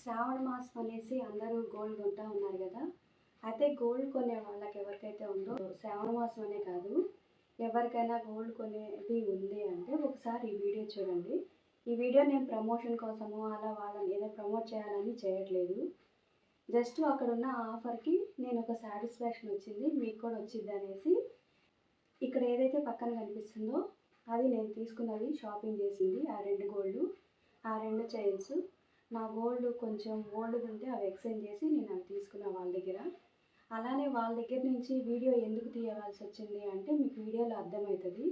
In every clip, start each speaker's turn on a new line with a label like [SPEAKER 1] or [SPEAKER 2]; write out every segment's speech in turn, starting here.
[SPEAKER 1] శ్రావణ మాసం అనేసి అందరూ గోల్డ్ కొంటా ఉన్నారు కదా. అయితే గోల్డ్ కొనే వాళ్ళకి ఎవరికైతే ఉందో శ్రావణ మాసం అనే కాదు ఎవరికైనా గోల్డ్ కొనేది ఉంది అంటే ఒకసారి ఈ వీడియో చూడండి. ఈ వీడియో నేను ప్రమోషన్ కోసము అలా వాళ్ళని ఏదో ప్రమోట్ చేయాలని చేయట్లేదు. జస్ట్ అక్కడ ఉన్న ఆఫర్కి నేను ఒక సాటిస్ఫాక్షన్ వచ్చింది మీకు కూడా వచ్చింది అనేసి ఇక్కడ ఏదైతే పక్కన కనిపిస్తుందో అది నేను తీసుకున్నది షాపింగ్ చేసింది ఆ రెండు గోల్డ్ ఆ రెండు చైన్స్. నా గోల్డ్ కొంచెం ఓల్డ్ ఉంటే అవి ఎక్స్చేంజ్ చేసి నేను అవి తీసుకున్నా వాళ్ళ దగ్గర. అలానే వాళ్ళ దగ్గర నుంచి వీడియో ఎందుకు తీయవలసి వచ్చింది అంటే మీకు వీడియోలో అర్థమవుతుంది.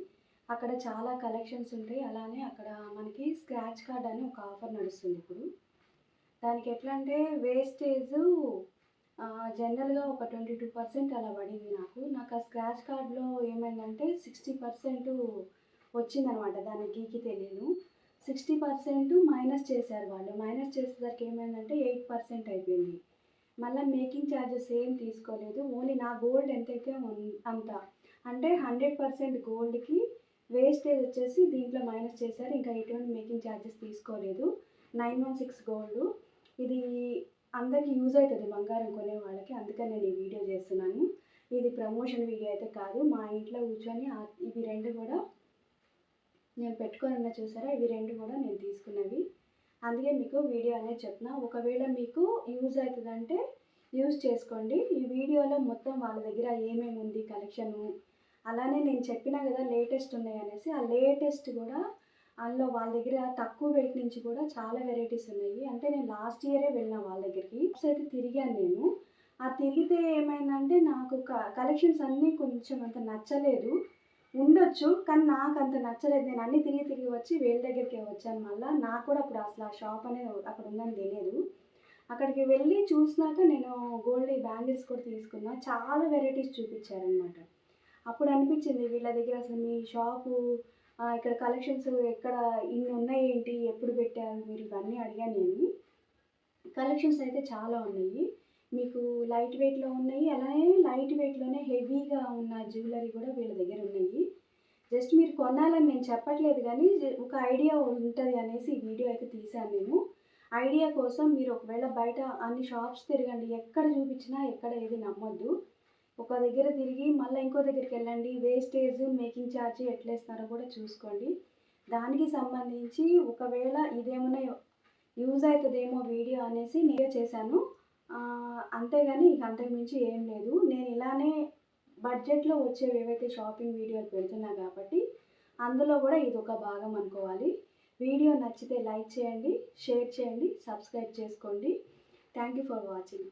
[SPEAKER 1] అక్కడ చాలా కలెక్షన్స్ ఉంటాయి. అలానే అక్కడ మనకి స్క్రాచ్ కార్డ్ అని ఒక ఆఫర్ నడుస్తుంది ఇప్పుడు. దానికి ఎట్లా అంటే వేస్టేజ్ జనరల్గా ఒక ట్వంటీ టూ పర్సెంట్ అలా పడింది నాకు. నాకు ఆ స్క్రాచ్ కార్డ్లో ఏమైందంటే సిక్స్టీ పర్సెంట్ వచ్చిందనమాట. దాన్ని గీకి తెలియను సిక్స్టీ పర్సెంట్ మైనస్ చేశారు వాళ్ళు. మైనస్ చేసేసరికి ఏమైందంటే ఎయిట్ పర్సెంట్ అయిపోయింది. మళ్ళీ మేకింగ్ ఛార్జెస్ ఏం తీసుకోలేదు. ఓన్లీ నా గోల్డ్ ఎంతైతే అంత అంటే హండ్రెడ్ పర్సెంట్ గోల్డ్కి వేస్టేజ్ వచ్చేసి దీంట్లో మైనస్ చేశారు. ఇంకా ఎటువంటి మేకింగ్ ఛార్జెస్ తీసుకోలేదు. Nine one six gold. ఇది అందరికి యూజ్ అవుతుంది. బంగారం కొనే వాళ్ళకి. అందుకని నేను ఈ వీడియో చేస్తున్నాను. ఇది ప్రమోషన్ వీడియో అయితే కాదు. మా ఇంట్లో కూర్చొని ఇవి రెండు కూడా నేను పెట్టుకొని ఉన్న చూసారా? ఇవి రెండు కూడా నేను తీసుకున్నవి. అందుకే మీకు వీడియో అనేది చెప్తున్నా. ఒకవేళ మీకు యూజ్ అవుతుందంటే యూజ్ చేసుకోండి. ఈ వీడియోలో మొత్తం వాళ్ళ దగ్గర ఏమేమి ఉంది కలెక్షను? అలానే నేను చెప్పినా కదా లేటెస్ట్ ఉన్నాయి అనేసి ఆ లేటెస్ట్ కూడా అందులో వాళ్ళ దగ్గర తక్కువ వెయిట్ నుంచి కూడా చాలా వెరైటీస్ ఉన్నాయి. అంటే నేను లాస్ట్ ఇయరే వెళ్ళిన వాళ్ళ దగ్గరికి. అయితే తిరిగాను నేను. ఆ తిరిగితే ఏమైందంటే నాకు కలెక్షన్స్ అన్నీ కొంచెం అంత నచ్చలేదు. ఉండొచ్చు కానీ నాకు అంత నచ్చలేదు. నేను అన్ని తిరిగి తిరిగి వచ్చి వీళ్ళ దగ్గరికి వచ్చాను మళ్ళీ. నాకు కూడా అప్పుడు అసలు ఆ షాప్ అనేది అక్కడ ఉందని తెలియదు. అక్కడికి వెళ్ళి చూసినాక నేను గోల్డ్ బ్యాంగిల్స్ కూడా తీసుకున్నా. చాలా వెరైటీస్ చూపించారనమాట అప్పుడు అనిపించింది వీళ్ళ దగ్గర అసలు మీ షాపు ఇక్కడ కలెక్షన్స్ ఎక్కడ ఇన్ని ఉన్నాయి ఏంటి ఎప్పుడు పెట్టారు మీరు ఇవన్నీ అడిగాను నేను. కలెక్షన్స్ అయితే చాలా ఉన్నాయి. మీకు లైట్ వెయిట్లో ఉన్నాయి అలానే లైట్ వెయిట్లోనే హెవీగా ఉన్న జ్యువెలరీ కూడా వీళ్ళ దగ్గర ఉన్నాయి. జస్ట్ మీరు కొనాలని నేను చెప్పట్లేదు కానీ ఒక ఐడియా ఉంటుంది అనేసి ఈ వీడియో అయితే తీసాను నేను. ఐడియా కోసం మీరు ఒకవేళ బయట అన్ని షాప్స్ తిరగండి ఎక్కడ చూపించినా ఎక్కడ ఏది నమ్మొద్దు. ఒక దగ్గర తిరిగి మళ్ళీ ఇంకో దగ్గరికి వెళ్ళండి వేస్టేజ్ మేకింగ్ ఛార్జ్ ఎట్లా కూడా చూసుకోండి. దానికి సంబంధించి ఒకవేళ ఇదేమైనా యూజ్ అవుతుందేమో వీడియో అనేసి నేను చేశాను. అంతేగాని ఇక అంతకుమించి ఏం లేదు. నేను ఇలానే బడ్జెట్లో వచ్చేవి ఏవైతే షాపింగ్ వీడియోలు పెడుతున్నా కాబట్టి అందులో కూడా ఇది ఒక భాగం అనుకోవాలి. వీడియో నచ్చితే లైక్ చేయండి షేర్ చేయండి సబ్స్క్రైబ్ చేసుకోండి. Thank you for watching.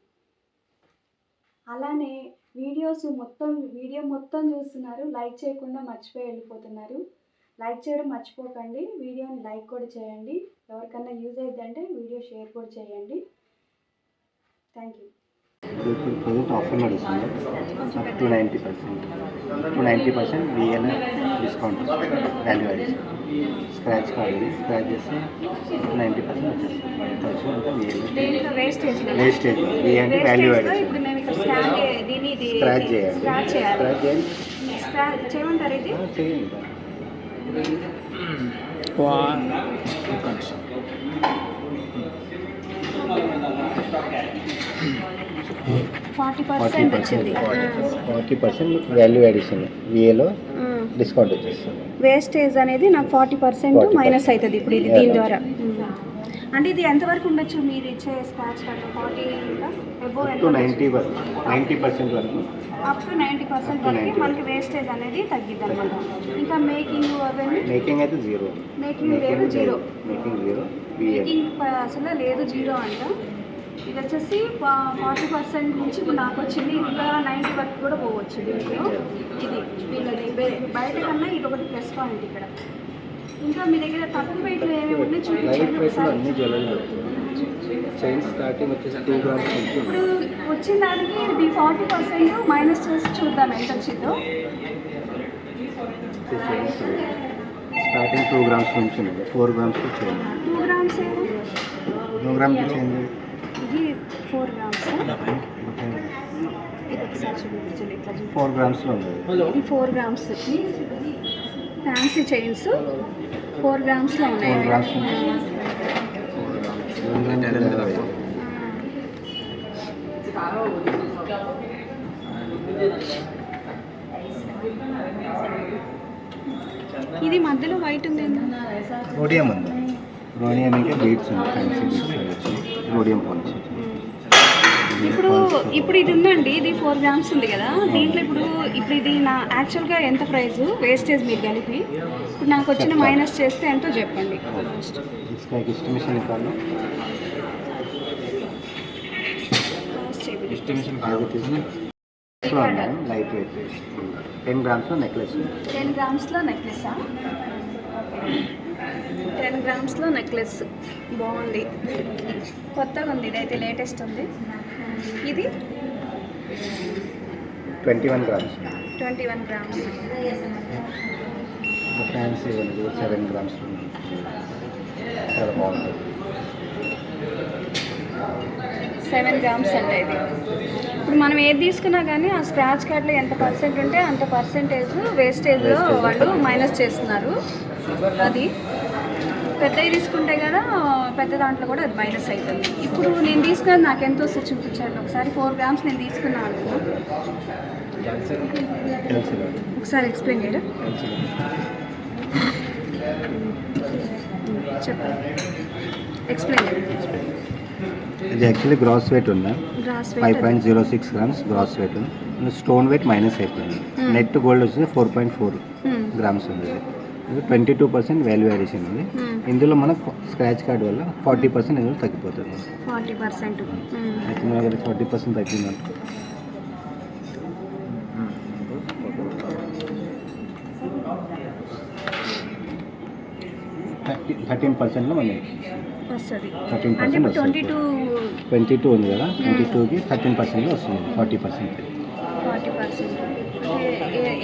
[SPEAKER 1] అలానే వీడియోస్ మొత్తం వీడియో మొత్తం చూస్తున్నారు. లైక్ చేయకుండా మర్చిపోయి వెళ్ళిపోతున్నారు. లైక్ చేయడం మర్చిపోకండి. వీడియోని లైక్ కూడా చేయండి. ఎవరికన్నా యూజ్ అయిందంటే వీడియో షేర్ కూడా చేయండి. Thank
[SPEAKER 2] you. ప్రజెంట్ ఆఫర్ నడుస్తుంది to ninety percent to ninety percent VL discount value addition scratch card ఇది. స్క్రాచ్ చేస్తే నైంటీ పర్సెంట్ వచ్చేస్తుంది. వచ్చింది అంటే విఎల్
[SPEAKER 1] వేస్టేజ్
[SPEAKER 2] వి అంటే వాల్యూ
[SPEAKER 1] ఇప్పుడు
[SPEAKER 2] అడిషన్ స్క్రాచ్ చేయాలి.
[SPEAKER 1] స్క్రాచ్
[SPEAKER 2] చేయండి
[SPEAKER 1] స్క్రాచ్ చేయమంటారు ఇది?
[SPEAKER 2] చేయండి.
[SPEAKER 1] ఫార్టీ పర్సెంట్ వచ్చింది.
[SPEAKER 2] Forty percent. వాల్యూ అడిషన్ విఏలో డిస్కౌంట్ వచ్చేస్తుంది
[SPEAKER 1] వేస్టేజ్ అనేది నాకు ఫార్టీ పర్సెంట్
[SPEAKER 2] 40%
[SPEAKER 1] మైనస్ అవుతుంది ఇప్పుడు ఇది. దీని ద్వారా. అంటే ఇది ఎంతవరకు ఉండొచ్చు మీరు ఇచ్చే scratch card
[SPEAKER 2] forty to ninety ninety percent వరకు?
[SPEAKER 1] అప్ టు నైంటీ పర్సెంట్ వరకు.
[SPEAKER 2] 90.
[SPEAKER 1] మనకి వేస్టేజ్ అనేది తగ్గిద్ది. అనమాట ఇంకా మేకింగ్ అవన్నీ?
[SPEAKER 2] మేకింగ్ అయితే జీరో
[SPEAKER 1] మేకింగ్ లేదు జీరో
[SPEAKER 2] మేకింగ్ జీరో
[SPEAKER 1] మేకింగ్ అసలు లేదు జీరో అంట. ఇది వచ్చేసి ఫార్టీ పర్సెంట్ నుంచి ఇప్పుడు నాకు వచ్చింది. ఇంకా నైంటీ వరకు కూడా పోవచ్చు దీంట్లో ఇది వీళ్ళది బయట కన్నా ఇది ఒకటి ప్లస్ పాయింట్ ఇక్కడ. ఇంకా మీ దగ్గర తక్కువ వెయిట్లో ఏమేమి ఉన్నాయి
[SPEAKER 2] లైట్
[SPEAKER 1] చూపించండి
[SPEAKER 2] గ్రామ్స్
[SPEAKER 1] ఇప్పుడు వచ్చిన దానికి ఇది ఫార్టీ పర్సెంట్ మైనస్ చేసి చూద్దాం ఎంత వచ్చిందో.
[SPEAKER 2] స్టార్టింగ్ టూ గ్రామ్స్ నుంచి
[SPEAKER 1] four grams
[SPEAKER 2] two grams two
[SPEAKER 1] ఇది ఫోర్ గ్రామ్స్ ఇది ఒకసారి చూపించండి ఇట్లా చూపించండి.
[SPEAKER 2] ఫోర్ గ్రామ్స్లో ఉంది.
[SPEAKER 1] ఇది four grams. Fancy chains. Four గ్రామ్స్లో ఉన్నాయి. ఇది మధ్యలో వైట్ ఉంది?
[SPEAKER 2] రోడియం ఉంది. రోడియం ఇంకా బీట్స్ ఉంది. ఫ్యాన్సీ బీట్స్ రోడియం పాలిష్
[SPEAKER 1] ఇప్పుడు ఇప్పుడు ఇది ఉందండి ఇది ఫోర్ గ్రామ్స్ ఉంది కదా. దీంట్లో ఇప్పుడు ఇప్పుడు ఇది నా యాక్చువల్గా ఎంత ప్రైస్ వేస్టేజ్ మీరు కలిపి. ఇప్పుడు నాకు వచ్చిన మైనస్ చేస్తే ఎంతో చెప్పండి. ఫస్ట్
[SPEAKER 2] వెయిట్లో లైట్ వెయిట్ టెన్ గ్రామ్స్లో నెక్లెస్
[SPEAKER 1] టెన్ గ్రామ్స్లో నెక్లెసా? టెన్ గ్రామ్స్లో నెక్లెస్. బాగుంది. కొత్తగా ఉంది ఇదైతే లేటెస్ట్ ఉంది. ఇది? Twenty one grams.
[SPEAKER 2] Twenty one grams. Seven grams చాలా బాగుంటుంది
[SPEAKER 1] సెవెన్ గ్రామ్స్ అంటే ఇది. ఇప్పుడు మనం ఏది తీసుకున్నా కానీ ఆ స్క్రాచ్ కార్డ్లో ఎంత పర్సెంట్ ఉంటే అంత పర్సెంటేజ్ వేస్టేజ్లో వాళ్ళు మైనస్ చేస్తున్నారు. అది. పెద్దవి తీసుకుంటే కదా పెద్ద దాంట్లో కూడా అది మైనస్ అవుతుంది. ఇప్పుడు నేను తీసుకున్నది నాకు ఎంత వస్తుంది చూపించండి. ఒకసారి ఫోర్ గ్రామ్స్ నేను తీసుకున్నాను ఒకసారి ఎక్స్ప్లెయిన్ చేయరా? చెప్పండి. ఎక్స్ప్లెయిన్ చేయండి
[SPEAKER 2] ఇది యాక్చువల్లీ గ్రాస్ వెయిట్ ఉందా
[SPEAKER 1] five
[SPEAKER 2] point zero six grams gross weight stone weight minus అయిపోయింది
[SPEAKER 1] Hmm.
[SPEAKER 2] నెట్ గోల్డ్ వచ్చి four point four
[SPEAKER 1] Hmm.
[SPEAKER 2] Grams ఉంది ఇది twenty two percent value addition ఉంది ఇందులో మనకు స్క్రాచ్ కార్డ్ వల్ల ఫార్టీ పర్సెంట్ ఇందులో తగ్గిపోతుంది
[SPEAKER 1] ఫార్టీ పర్సెంట్
[SPEAKER 2] ఫార్టీ పర్సెంట్ తగ్గిందంట థర్టీ థర్టీన్ పర్సెంట్లో మనకి
[SPEAKER 1] వస్తుంది. అంటే
[SPEAKER 2] పర్సెంట్
[SPEAKER 1] ట్వంటీ
[SPEAKER 2] వస్తుంది.
[SPEAKER 1] టూ
[SPEAKER 2] ట్వంటీ టూ ఉంది కదా ట్వంటీ టూకి థర్టీన్ పర్సెంట్లో వస్తుంది ఫార్టీ పర్సెంట్.
[SPEAKER 1] Forty percent.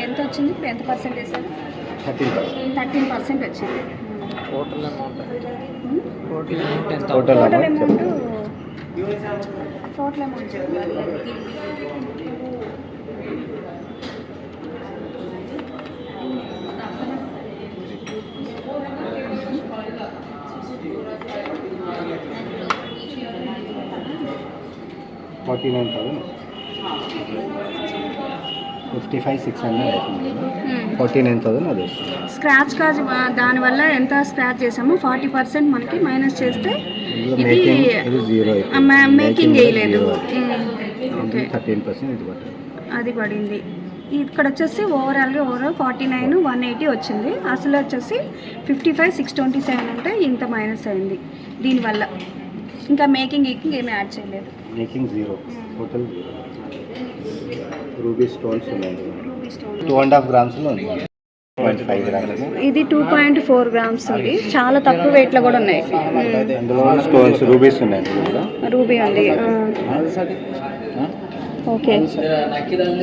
[SPEAKER 1] ఎంత వచ్చింది? ఇప్పుడు ఎంత పర్సెంట్ వేసారు
[SPEAKER 2] థర్టీన్ పర్సెంట్.
[SPEAKER 1] థర్టీన్ పర్సెంట్ వచ్చింది. Total
[SPEAKER 3] amount?
[SPEAKER 2] Total
[SPEAKER 1] total
[SPEAKER 2] total
[SPEAKER 1] amount
[SPEAKER 2] చెప్పండి.
[SPEAKER 1] టోటల్ అమౌంట్ చెప్పాలి.
[SPEAKER 2] Forty nine thousand. Fifty five six hundred అవుతుంది. ఫార్టీ నైన్ థౌసండ్ అది
[SPEAKER 1] స్క్రాచ్ కార్డ్ దానివల్ల ఎంత స్క్రాచ్ చేసామో ఫార్టీ పర్సెంట్ మనకి మైనస్ చేస్తే
[SPEAKER 2] మేకింగ్
[SPEAKER 1] వేయలేదు ఓకే
[SPEAKER 2] థర్టీన్ పర్సెంట్ ఇది
[SPEAKER 1] అది పడింది. ఇక్కడ వచ్చేసి ఓవరాల్గా overall forty nine one eighty వచ్చింది. అసలు వచ్చేసి fifty five six twenty seven అంటే ఇంత మైనస్ అయింది దీనివల్ల. ఇంకా మేకింగ్ గీకింగ్ ఏమీ యాడ్ చేయలేదు.
[SPEAKER 2] Making zero total zero
[SPEAKER 1] ruby stones
[SPEAKER 2] two and half గ్రామ్స్లో grams
[SPEAKER 1] ఇది టూ పాయింట్ ఫోర్ గ్రామ్స్ ఉంది చాలా తక్కువ వెయిట్లో కూడా ఉన్నాయి.
[SPEAKER 2] రూబీస్ ఉన్నాయి.
[SPEAKER 1] రూబీ ఉంది. ఓకే.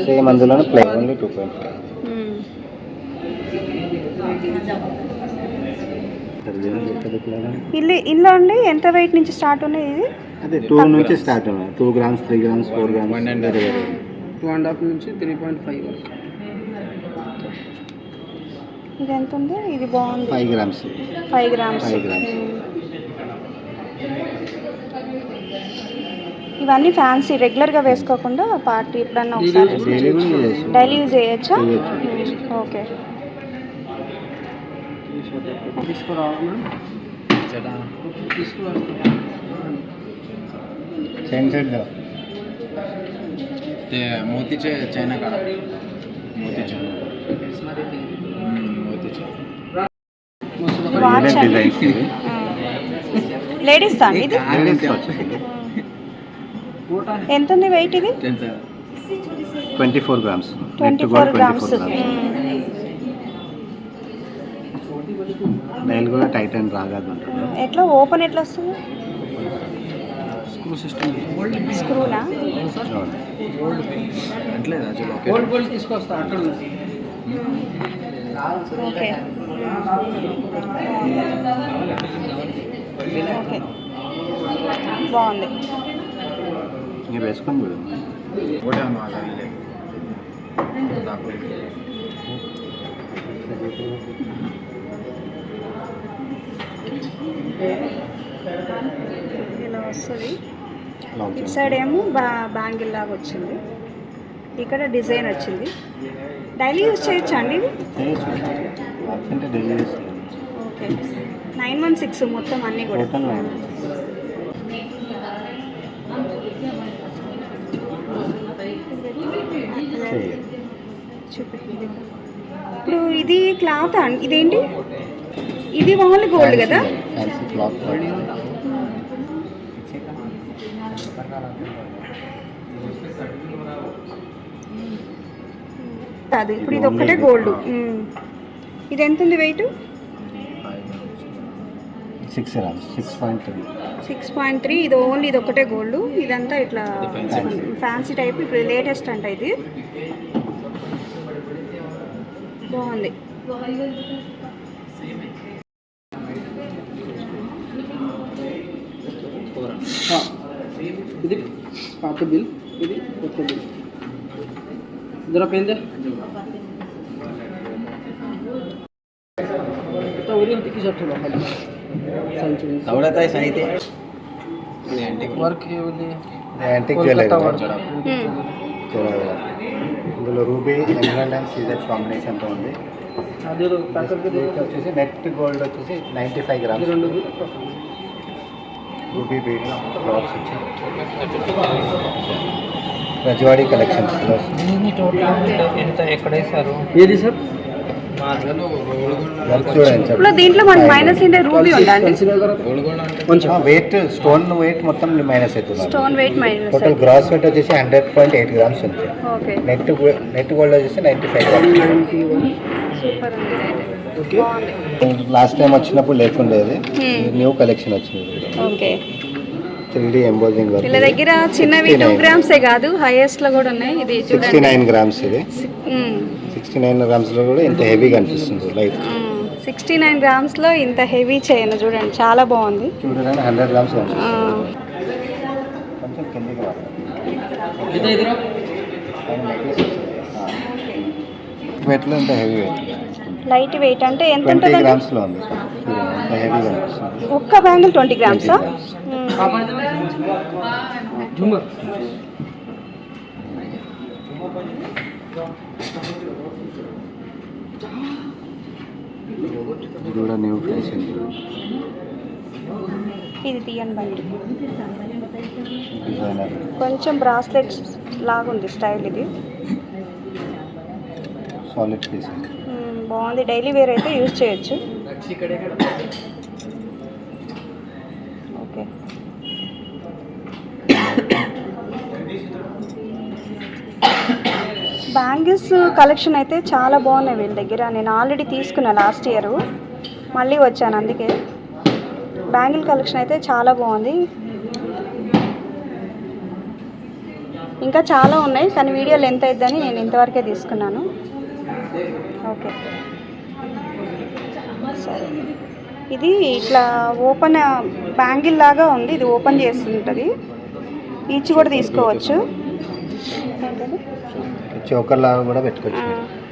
[SPEAKER 2] సేమ్ అందులోనే play only two point five.
[SPEAKER 1] ఇల్లు ఇల్లు అండి? ఎంత వెయిట్ నుంచి స్టార్ట్ ఉన్నాయి ఇది?
[SPEAKER 2] అదే టూ నుంచి స్టార్ట్ ఉన్నాయి. Two grams three grams four grams
[SPEAKER 3] two and half నుంచి త్రీ పాయింట్ ఫైవ్ వరకు.
[SPEAKER 1] ఇది ఎంత ఉంది? ఇది బాగుంది.
[SPEAKER 2] Five grams
[SPEAKER 1] five grams
[SPEAKER 2] Five grams.
[SPEAKER 1] ఇవన్నీ ఫ్యాన్సీ రెగ్యులర్గా వేసుకోకుండా పార్టీ ఎప్పుడన్నా ఒకసారి
[SPEAKER 2] డైలీ కూడా చేయొచ్చు.
[SPEAKER 1] డైలీ యూజ్ చేయొచ్చా
[SPEAKER 2] చేయొచ్చు.
[SPEAKER 1] ఓకే
[SPEAKER 3] తీసుకురావడం తీసుకురా
[SPEAKER 2] సెంట్ సెట్
[SPEAKER 4] ते मोतीचे चैना काढा मोतीचे हम्म, मोतीचे
[SPEAKER 1] వాచ్ అండి
[SPEAKER 2] డిజైన్స్ ఇవి
[SPEAKER 1] లేడీస్ అండి ఇది
[SPEAKER 2] లేడీస్ వచ్చేసి
[SPEAKER 1] ఎంత ఉంది వెయిట్ ఇది
[SPEAKER 2] twenty four grams
[SPEAKER 1] twenty four grams
[SPEAKER 2] nail కూడా టైట్ అండ్ రాగాదు
[SPEAKER 1] ఎట్లా? ఓపెన్ ఎట్లా వస్తుంది? బాగుంది.
[SPEAKER 2] ఇంకా వేసుకొని
[SPEAKER 4] ఒకటే
[SPEAKER 1] ఇలా వస్తుంది. ఇటు సైడ్ ఏమో బా బ్యాంగిల్ లాగా వచ్చింది. ఇక్కడ డిజైన్ వచ్చింది. డైలీ యూజ్ చేయొచ్చు అండి ఓకే. నైన్ వన్ సిక్స్ మొత్తం అన్నీ కూడా. ఇప్పుడు ఇది క్లాత్ అండి ఇదేంటి? ఇది ఓన్లీ గోల్డ్ కదా? కాదు ఇప్పుడు ఇది ఒక్కటే గోల్డ్. ఇది ఎంత ఉంది
[SPEAKER 2] weight six six point three
[SPEAKER 1] six point three ఇది ఓన్లీ ఇది ఒకటే గోల్డ్. ఇదంతా ఇట్లా ఫ్యాన్సీ టైప్ ఇప్పుడు లేటెస్ట్ అంట ఇది. బాగుంది
[SPEAKER 3] ఇది పాత బిల్ ఇది కొత్త బిల్
[SPEAKER 4] దొరకైందా ఉరికి చెప్తున్నా తవడతాయి
[SPEAKER 3] సైతే యాంటిక్ వర్క్
[SPEAKER 2] యాంటిక్ జ్యువెలరీ ఇందులో రూబీ ఎమరాల్డ్ అండ్ సీజర్ కాంబినేషన్తో ఉంది. వచ్చేసి నెట్ గోల్డ్ వచ్చేసి నైంటీ ఫైవ్ గ్రామ్స్.
[SPEAKER 3] రెండు
[SPEAKER 2] రూబీ బీడ్ క్లాత్స్ వచ్చి రజవాడి కలెక్షన్స్లో
[SPEAKER 3] ఎంత ఎక్కడ వేసారు ఏది సార్
[SPEAKER 1] ఇప్పుడు దీంట్లో మన మైనస్ ఏంటంటే రూబీ ఉందండి
[SPEAKER 2] కొంచెం వెయిట్ స్టోన్ వెయిట్ మొత్తం మైనస్ అవుతుంది.
[SPEAKER 1] Stone weight minus
[SPEAKER 2] total gross weight వచ్చేసి హండ్రెడ్ పాయింట్ ఎయిట్ గ్రామ్స్ ఉంది.
[SPEAKER 1] ఓకే
[SPEAKER 2] నెట్ నెట్ గోల్డ్ వచ్చేసి
[SPEAKER 1] ninety
[SPEAKER 3] five
[SPEAKER 1] grams
[SPEAKER 2] last time వచ్చినప్పుడు లేకుండేది.
[SPEAKER 1] Hmm.
[SPEAKER 2] న్యూ కలెక్షన్ వచ్చింది.
[SPEAKER 1] Okay
[SPEAKER 2] three D embossing work
[SPEAKER 1] వీళ్ళ దగ్గర చిన్నవి టూ గ్రామ్సే కాదు హైయెస్ట్లో కూడా ఉన్నాయి. ఇది
[SPEAKER 2] సిక్స్టీ నైన్ గ్రామ్స్ ఇది.
[SPEAKER 1] మ్మ్.
[SPEAKER 2] సిక్స్టీ నైన్ గ్రామ్స్లో కూడా ఇంత హెవీగా అనిపిస్తుంది లైట్
[SPEAKER 1] సిక్స్టీ నైన్ గ్రామ్స్లో ఇంత హెవీ చైన్ చూడండి చాలా బాగుంది.
[SPEAKER 2] చూడండి హండ్రెడ్ గ్రామ్స్ వెయిట్లో ఇంత హెవీ వెయిట్
[SPEAKER 1] లైట్ వెయిట్ అంటే ఎంత
[SPEAKER 2] ట్వంటీ గ్రామ్స్లో ఉంది.
[SPEAKER 1] ఒక్క బ్యాంగిల్ ట్వంటీ గ్రామ్సా?
[SPEAKER 2] ఇది కూడా న్యూ ఫ్యాషన్
[SPEAKER 1] ఇది తీయండి
[SPEAKER 2] డిజైనర్
[SPEAKER 1] కొంచెం బ్రాస్లెట్ లాగా ఉంది స్టైల్ ఇది
[SPEAKER 2] సాలిడ్ పీస్
[SPEAKER 1] బాగుంది. డైలీ వేర్ అయితే యూజ్ చేయొచ్చు. బ్యాంగిల్స్ కలెక్షన్ అయితే చాలా బాగున్నాయి వీళ్ళ దగ్గర. నేను ఆల్రెడీ తీసుకున్నా లాస్ట్ ఇయర్. మళ్ళీ వచ్చాను అందుకే. బ్యాంగిల్ కలెక్షన్ అయితే చాలా బాగుంది. ఇంకా చాలా ఉన్నాయి కానీ వీడియో లెంత్ అయిద్దని నేను ఇంతవరకే తీసుకున్నాను. ఓకే. సరే. ఇది ఇట్లా ఓపెన్ బ్యాంగిల్ లాగా ఉంది ఇది ఓపెన్ చేస్తుంటుంది ఈచ్ కూడా తీసుకోవచ్చు.
[SPEAKER 2] చోకర్ లాగా కూడా పెట్టుకోవచ్చు.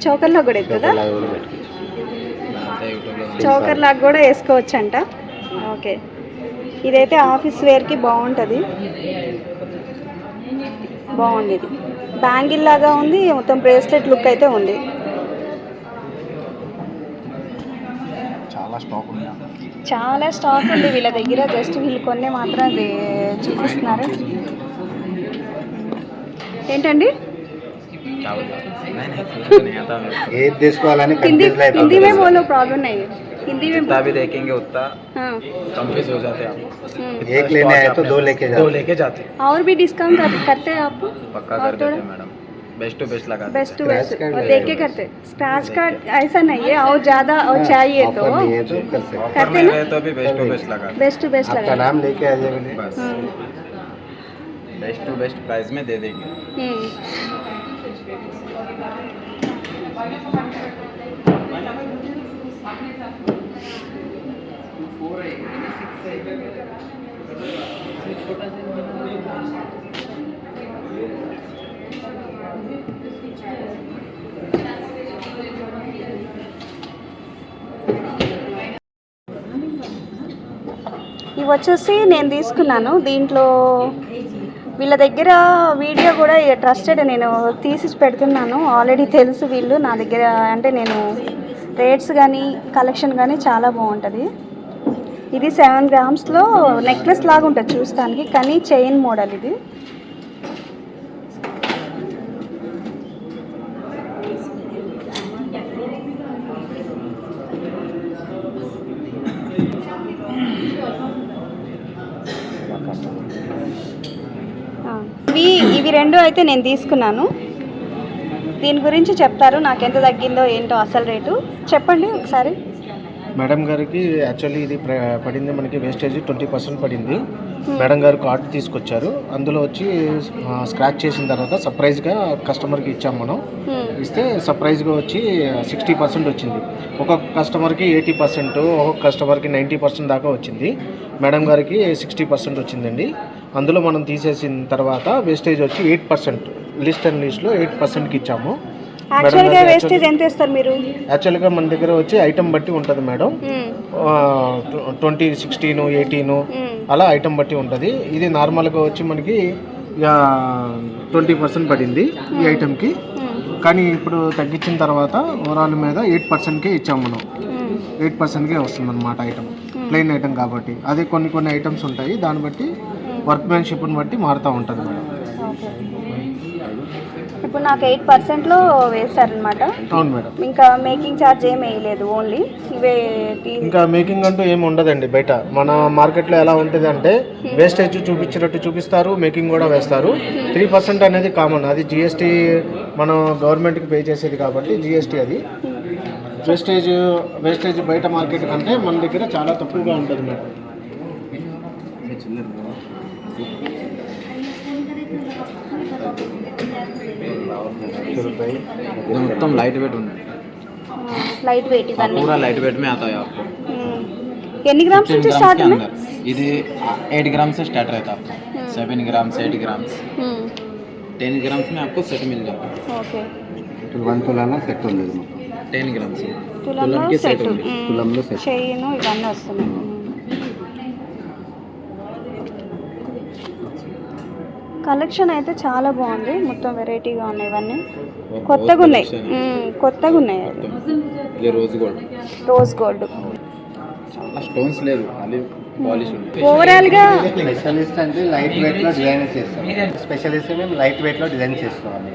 [SPEAKER 1] చౌకర్లో కూడా
[SPEAKER 2] చోకర్ లాగా కూడా పెట్టుకోవచ్చు.
[SPEAKER 1] చౌకర్ లాగా కూడా వేసుకోవచ్చు అంట ఓకే. ఇదైతే ఆఫీస్ వేర్కి బాగుంటుంది. బాగుంది ఇది. బ్యాంగిల్ లాగా ఉంది మొత్తం బ్రేస్లెట్ లుక్ అయితే ఉంది.
[SPEAKER 4] చాలా స్టాక్ ఉంది.
[SPEAKER 1] చాలా స్టాక్ ఉంది వీళ్ళ దగ్గర జస్ట్ వీళ్ళు కొన్ని మాత్రం అది చూపిస్తున్నారు. ఏంటండి?
[SPEAKER 2] नहीं
[SPEAKER 1] हिंदी में बोलो प्रॉब्लम नहीं है। हिंदी में
[SPEAKER 4] भी देखेंगे उतना
[SPEAKER 1] हाँ।
[SPEAKER 4] कंफ्यूज हो जाते हैं
[SPEAKER 1] हम्म।
[SPEAKER 2] एक लेने आए तो दो लेके
[SPEAKER 4] जाते।
[SPEAKER 2] दो
[SPEAKER 4] लेके जाते।
[SPEAKER 1] और भी डिस्काउंट करते हैं आप?
[SPEAKER 4] पक्का कर देते मैडम। बेस्ट टू बेस्ट लगा
[SPEAKER 1] बेस्ट टू बेस्ट और देख के करते स्क्रैच कार्ड ऐसा नहीं है और ज़्यादा और हाँ, चाहिए तो।,
[SPEAKER 2] तो
[SPEAKER 1] करते ना?
[SPEAKER 4] तो भी बेस्ट टू बेस्ट लगा
[SPEAKER 1] बेस्ट टू बेस्ट लगा।
[SPEAKER 2] नाम लेके आ
[SPEAKER 1] जाएँगे
[SPEAKER 4] बेस्ट टू बेस्ट प्राइस में दे देंगे।
[SPEAKER 1] हम्म। ఇవి వచ్చేసి నేను తీసుకున్నాను. దీంట్లో వీళ్ళ దగ్గర వీడియో కూడా ట్రస్టెడ్ నేను తీసి పెడుతున్నాను. ఆల్రెడీ తెలుసు వీళ్ళు. నా దగ్గర అంటే నేను రేట్స్ కానీ కలెక్షన్ కానీ చాలా బాగుంటుంది. ఇది సెవెన్ గ్రామ్స్లో నెక్లెస్ లాగా ఉంటుంది చూస్తానికి కానీ చైన్ మోడల్ ఇది. ఇవి ఇవి రెండు అయితే నేను తీసుకున్నాను. దీని గురించి చెప్తారు నాకు ఎంత తగ్గిందో ఏంటో అసలు రేటు. చెప్పండి ఒకసారి.
[SPEAKER 3] మేడం గారికి యాక్చువల్లీ ఇది పడింది మనకి వేస్టేజ్ ట్వంటీ పర్సెంట్ పడింది. మేడం గారు కార్డు తీసుకొచ్చారు. అందులో వచ్చి స్క్రాచ్ చేసిన తర్వాత సర్ప్రైజ్గా కస్టమర్కి ఇచ్చాం మనం.
[SPEAKER 1] హ్మ్.
[SPEAKER 3] ఇస్తే సర్ప్రైజ్గా వచ్చి సిక్స్టీ పర్సెంట్ వచ్చింది. ఒక్కొక్క కస్టమర్కి ఎయిటీ పర్సెంట్ ఒక్కొక్క కస్టమర్కి నైంటీ పర్సెంట్ దాకా వచ్చింది. మేడం గారికి సిక్స్టీ పర్సెంట్ వచ్చిందండి. అందులో మనం తీసేసిన తర్వాత వేస్టేజ్ వచ్చి ఎయిట్ పర్సెంట్ లిస్ట్ అండ్ లిస్ట్లో ఎయిట్ పర్సెంట్కి ఇచ్చాము.
[SPEAKER 1] యాక్చువల్గా వేస్టేజ్ ఎంత ఇస్తారు మీరు?
[SPEAKER 3] యాక్చువల్గా మన దగ్గర వచ్చి ఐటమ్ బట్టి ఉంటుంది మేడం. ట్వంటీ సిక్స్టీను ఎయిటీను. అలా ఐటమ్ బట్టి ఉంటుంది. ఇది నార్మల్గా వచ్చి మనకి ట్వంటీ పర్సెంట్ పడింది ఈ ఐటమ్కి
[SPEAKER 1] హ్మ్.
[SPEAKER 3] కానీ ఇప్పుడు తగ్గించిన తర్వాత ఓవరాల్ మీద ఎయిట్ పర్సెంట్కే ఇచ్చాము మనం. ఎయిట్ పర్సెంట్కే వస్తుంది అనమాట ఐటమ్ ప్లెయిన్ ఐటమ్ కాబట్టి. అదే కొన్ని కొన్ని ఐటమ్స్ ఉంటాయి. దాన్ని బట్టి వర్క్మెన్షిప్ని బట్టి మారుతూ ఉంటుంది మేడం
[SPEAKER 1] ఇప్పుడు నాకు ఎయిట్ పర్సెంట్లో వేశారనమాట
[SPEAKER 3] అవును మేడం.
[SPEAKER 1] ఇంకా మేకింగ్ ఛార్జ్ ఏం వేయలేదు ఓన్లీ ఇవే తీ-
[SPEAKER 3] ఇంకా మేకింగ్ అంటూ ఏమి ఉండదండి బయట. మన మార్కెట్లో ఎలా ఉంటుంది అంటే వేస్టేజ్ చూపించినట్టు చూపిస్తారు మేకింగ్ కూడా వేస్తారు. త్రీ పర్సెంట్ అనేది కామన్. అది జిఎస్టీ మనం గవర్నమెంట్కి పే చేసేది కాబట్టి జిఎస్టీ అది. వేస్టేజ్ వేస్టేజ్ బయట మార్కెట్ కంటే మన దగ్గర చాలా తక్కువగా ఉంటుంది మేడం.
[SPEAKER 4] ये उत्तम लाइट वेट ఉంది
[SPEAKER 1] లైట్ వెయిట్ ఇవన్నీ
[SPEAKER 4] पूरा लाइट वेट में आता है आपको
[SPEAKER 1] హ్మ్. ఎన్ని గ్రామ్స్
[SPEAKER 4] 15
[SPEAKER 1] నుంచి
[SPEAKER 4] ग्राम
[SPEAKER 1] స్టార్ట్
[SPEAKER 4] के
[SPEAKER 1] ఉన్నాయి
[SPEAKER 4] अंदर ఇది एट ग्राम से स्टार्ट रहता है आपका सेवन ग्राम्स एट ग्राम्स
[SPEAKER 1] హ్మ్.
[SPEAKER 4] टेन ग्राम्स में आपको सेट मिल जाता है
[SPEAKER 1] ఓకే
[SPEAKER 2] వన్ తులాన సెట్ ఉంది ఇది మొత్తం
[SPEAKER 4] टेन ग्राम्स
[SPEAKER 1] తులంలో
[SPEAKER 4] తులంకి
[SPEAKER 1] సెట్
[SPEAKER 4] set ఉంది.
[SPEAKER 2] తులంలో set.
[SPEAKER 1] చైన్ ఇవన్నీ వస్తున్నాయి కలెక్షన్ అయితే చాలా బాగుంది. మొత్తం వెరైటీగా ఉన్నాయి ఇవన్నీ. కొత్తగా ఉన్నాయి కొత్తగా ఉన్నాయి అవి.
[SPEAKER 4] ఇది రోజ్ గోల్డ్.
[SPEAKER 1] Rose gold.
[SPEAKER 4] చాలా స్టోన్స్ లేదు ఉంది
[SPEAKER 1] ఓవరాల్గా
[SPEAKER 2] స్పెషలిస్ట్ అంటే లైట్ వెయిట్లో డిజైన్ చేస్తాం. స్పెషలిస్ట్ మేము లైట్ వెయిట్లో డిజైన్ చేస్తాం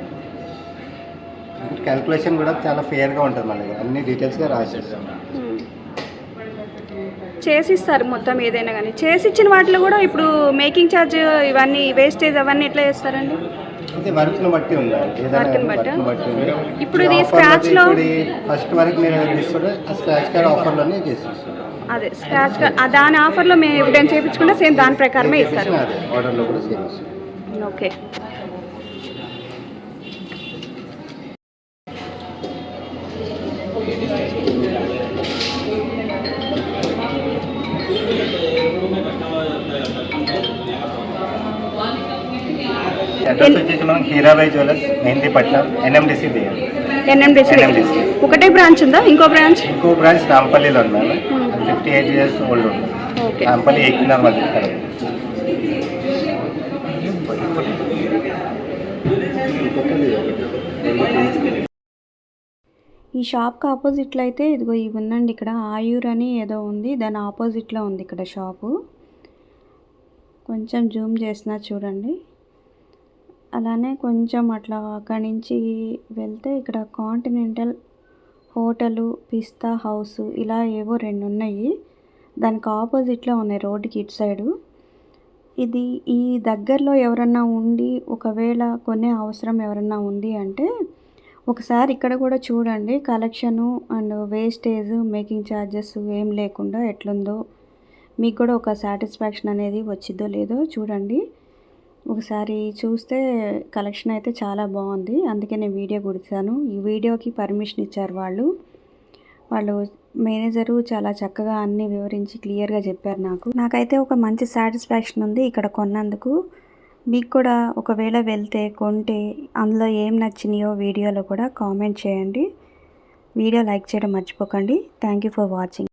[SPEAKER 2] క్యాల్కులేషన్ కూడా చాలా ఫేర్గా ఉంటుంది మన దగ్గర. అన్ని డీటెయిల్స్గా రాసేస్తాం.
[SPEAKER 1] మ్మ్. చేసిస్తారు మొత్తం ఏదైనా కానీ. చేసి ఇచ్చిన వాటిలో కూడా ఇప్పుడు మేకింగ్ ఛార్జ్ ఇవన్నీ వేస్టేజ్ అవన్నీ ఎట్లా చేస్తారండి? ఇప్పుడు ఇది లో-
[SPEAKER 2] ఫస్ట్ వరకు మీరు ఆఫర్లోనే
[SPEAKER 1] అదే స్క్రాచ్ దాని ఆఫర్లో మేము ఎవిడెన్స్ చేయించుకుంటే సేమ్ దాని ప్రకారమే ఇస్తారు.
[SPEAKER 2] Okay. Hirabai jewellers Mehdipatnam
[SPEAKER 1] NMDC
[SPEAKER 2] NMDC.
[SPEAKER 1] ఒకటే బ్రాంచ్ ఉందా? ఇంకో బ్రాంచ్?
[SPEAKER 2] ఇంకో బ్రాంచ్ నాంపల్లిలో ఉంది madam. Fifty eight years old ఉంది.
[SPEAKER 1] ఓకే
[SPEAKER 2] నాంపల్లి ఎక్కినార్ మధ్య
[SPEAKER 1] ఈ షాప్కి ఆపోజిట్లో అయితే ఇదిగో ఇవి ఉందండి ఇక్కడ. ఆయూర్ అని ఏదో ఉంది. దాని ఆపోజిట్లో ఉంది ఇక్కడ షాపు. కొంచెం జూమ్ చేసిన చూడండి. అలానే కొంచెం అట్లా అక్కడి నుంచి వెళ్తే ఇక్కడ కాంటినెంటల్ హోటలు పిస్తా హౌస్ ఇలా ఏవో రెండు ఉన్నాయి. దానికి ఆపోజిట్లో ఉన్నాయి రోడ్డుకి ఇటు సైడు. ఇది ఈ దగ్గరలో ఎవరన్నా ఉండి ఒకవేళ కొనే అవసరం ఎవరన్నా ఉంది అంటే ఒకసారి ఇక్కడ కూడా చూడండి. Collection and wastage making charges ఏం లేకుండా ఎట్లుందో. మీకు కూడా ఒక సాటిస్ఫాక్షన్ అనేది వచ్చిద్దో లేదో చూడండి. ఒకసారి చూస్తే కలెక్షన్ అయితే చాలా బాగుంది. అందుకే నేను వీడియో కుడిచాను ఈ వీడియోకి పర్మిషన్ ఇచ్చారు వాళ్ళు. వాళ్ళు మేనేజరు చాలా చక్కగా అన్ని వివరించి క్లియర్గా చెప్పారు నాకు. నాకైతే ఒక మంచి సాటిస్ఫాక్షన్ ఉంది ఇక్కడ కొన్నందుకు. మీకు కూడా ఒకవేళ వెళ్తే కొంటే అందులో ఏం నచ్చినాయో వీడియోలో కూడా కామెంట్ చేయండి. వీడియో లైక్ చేయడం మర్చిపోకండి. Thank you for watching